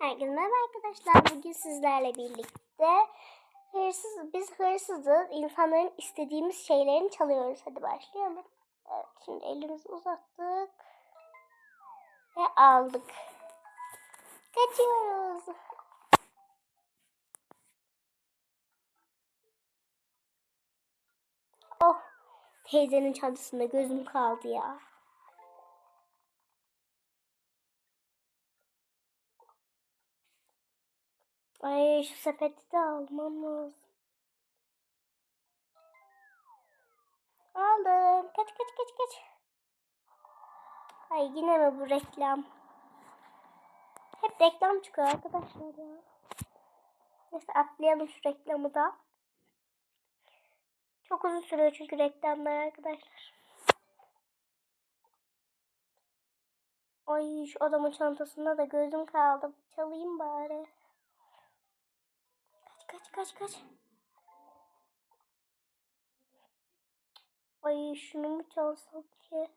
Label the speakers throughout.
Speaker 1: Herkese merhaba arkadaşlar. Bugün sizlerle birlikte hırsız, biz hırsızız. İnsanların istediğimiz şeylerini çalıyoruz. Hadi başlayalım. Evet, şimdi elimizi uzattık. Ve aldık. Kaçıyoruz. Oh, teyzenin çantasında gözüm kaldı ya. Ay şu sepeti de almam lazım. Aldım. Kaç kaç kaç kaç. Ay yine mi bu reklam? Hep reklam çıkıyor arkadaşlar ya. Neyse atlayalım şu reklamı da. Çok uzun sürüyor çünkü reklamlar arkadaşlar. Ay şu adamın çantasında da gözüm kaldı. Çalayım bari. Kaç kaç kaç. Ay şunu mu çalsam ki?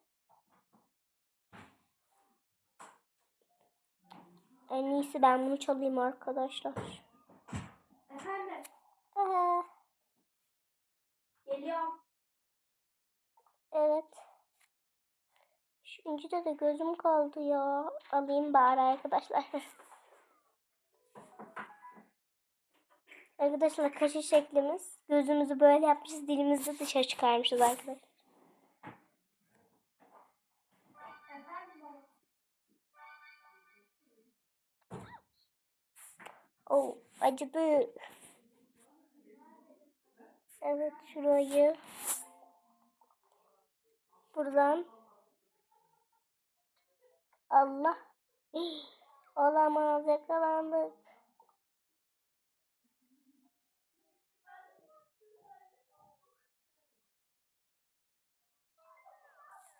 Speaker 1: En iyisi ben bunu çalayım arkadaşlar.
Speaker 2: Efendim,
Speaker 1: Aha,
Speaker 2: geliyorum.
Speaker 1: evet. Üçüncüde de gözüm kaldı ya. Alayım bari arkadaşlar. Arkadaşlar kaşı şeklimiz. Gözümüzü böyle yapmışız. Dilimizi dışarı çıkarmışız arkadaşlar. Oh acıdı. Evet şurayı. Buradan. Allah. Olamaz yakalandık.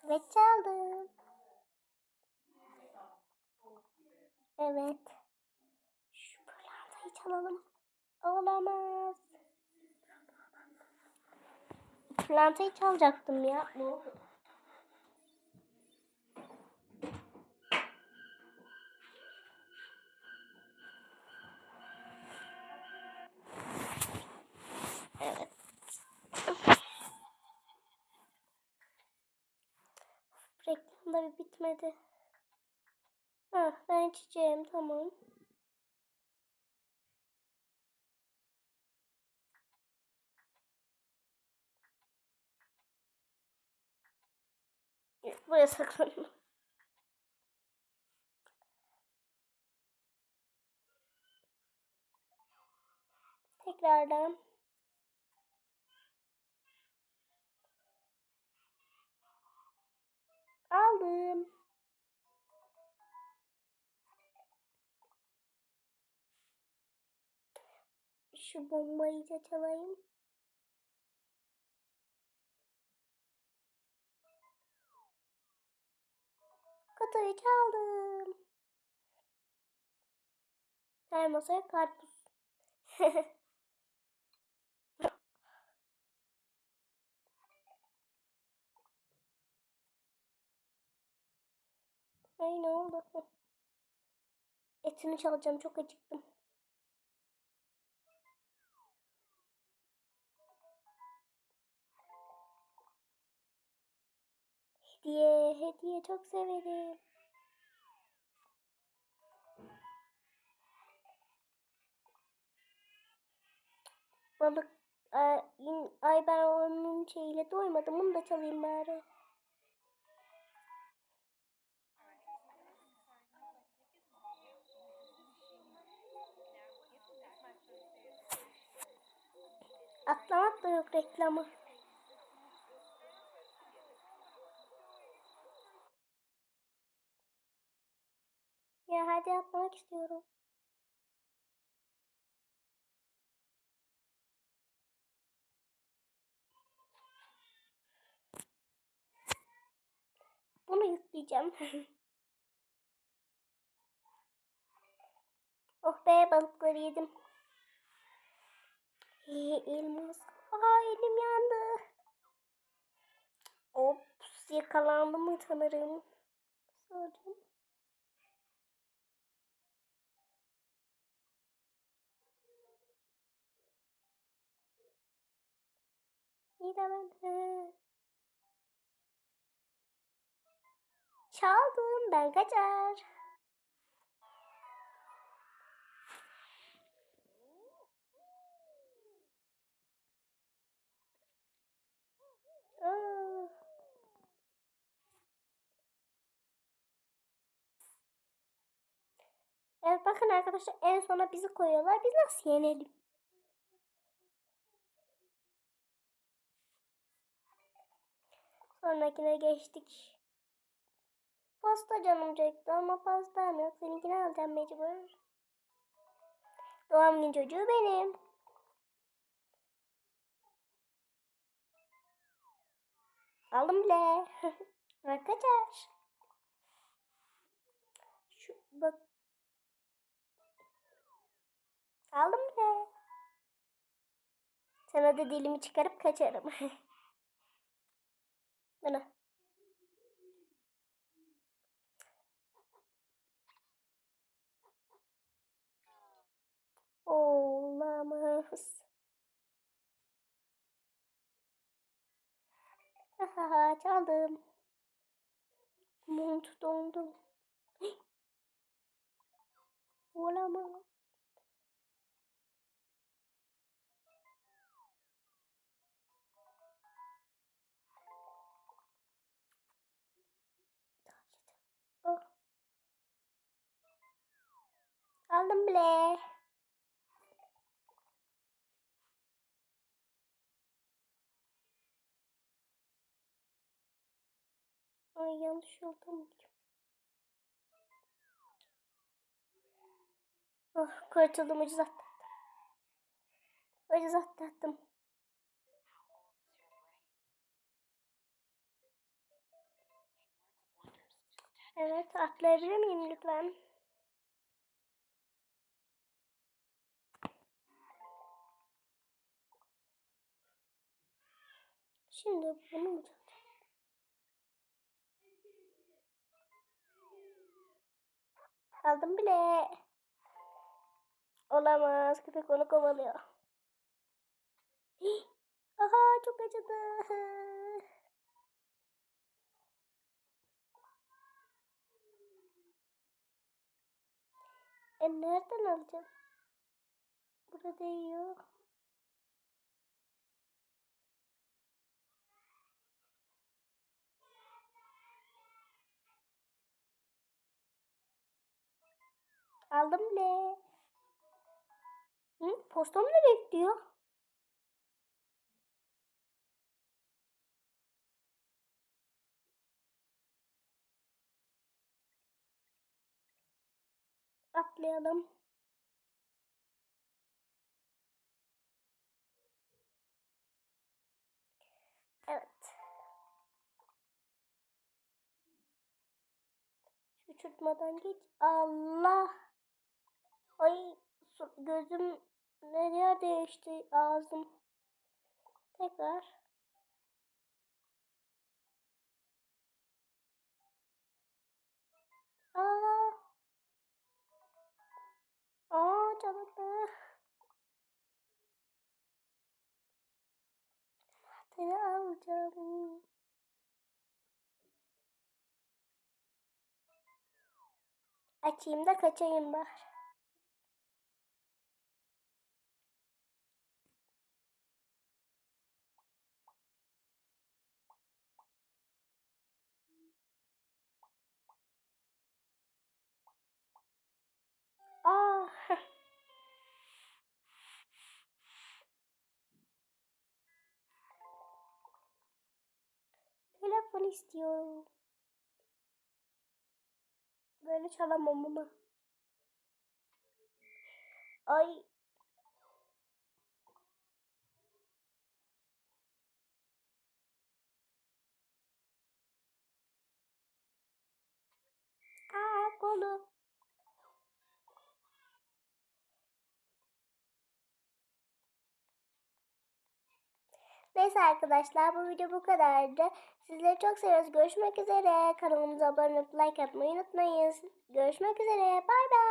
Speaker 1: Ve çaldım. Evet. Şu pırlantayı çalalım. Olamaz. Pırlantayı çalacaktım ya. Ne Bir bitmedi. Ha, ben içeceğim tamam. Buraya saklanma. Tekrardan. Aldım. Şu bombayı da çalayım. Kutuyu çaldım. Her masaya karpuz. Ay ne oldu? Etini çalacağım çok acıktım. Hediye, hediye çok severim. Balık, ay, ay ben onun şeyiyle doymadım. Bunu da çalayım bari. Atlamak da yok reklamı. Ya hadi atlamak istiyorum. Bunu yükleyeceğim. oh be balıkları yedim elmas. Aa elim yandı. Ops yakalandım mı sanırım. Sanırım. Çaldım ben kaçar. Aa. Evet bakın arkadaşlar en sona bizi koyuyorlar. Biz nasıl yenelim? Sonrakine geçtik. Pasta canım çekti ama pastam yok. Seninkini alacağım mecbur. Doğum günü çocuğu benim. Aldım bile. Arkadaşlar. Şu bak. Aldım bile. Sana da dilimi çıkarıp kaçarım. Bana. Olamaz. Haha çaldım. Mont dondu. Olamaz. Oh. Aldım bile. Ay yanlış yoldan gidiyorum. Oh, kurtuldum ucuz atlattım. Ucuz atlattım. Evet atlayabilir miyim lütfen? Şimdi bunu mu Aldım bile. Olamaz. Köpek onu kovalıyor. Aha çok acıdı. E nereden alacağım? Burada yiyor. Aldım bile. Hı? Postam nereye gidiyor? Atlayalım. Evet. Şu uçurtmadan geç. Allah. Gözüm nereye değişti ağzım. Tekrar. Aa. Aa çalındı. Seni alacağım. Açayım da kaçayım bari. Telefon istiyorum. Böyle çalamam ama. Ay. Aa kolu. Neyse arkadaşlar bu video bu kadardı. Sizleri çok seviyoruz. Görüşmek üzere. Kanalımıza abone olup like atmayı unutmayın. Görüşmek üzere. Bay bay.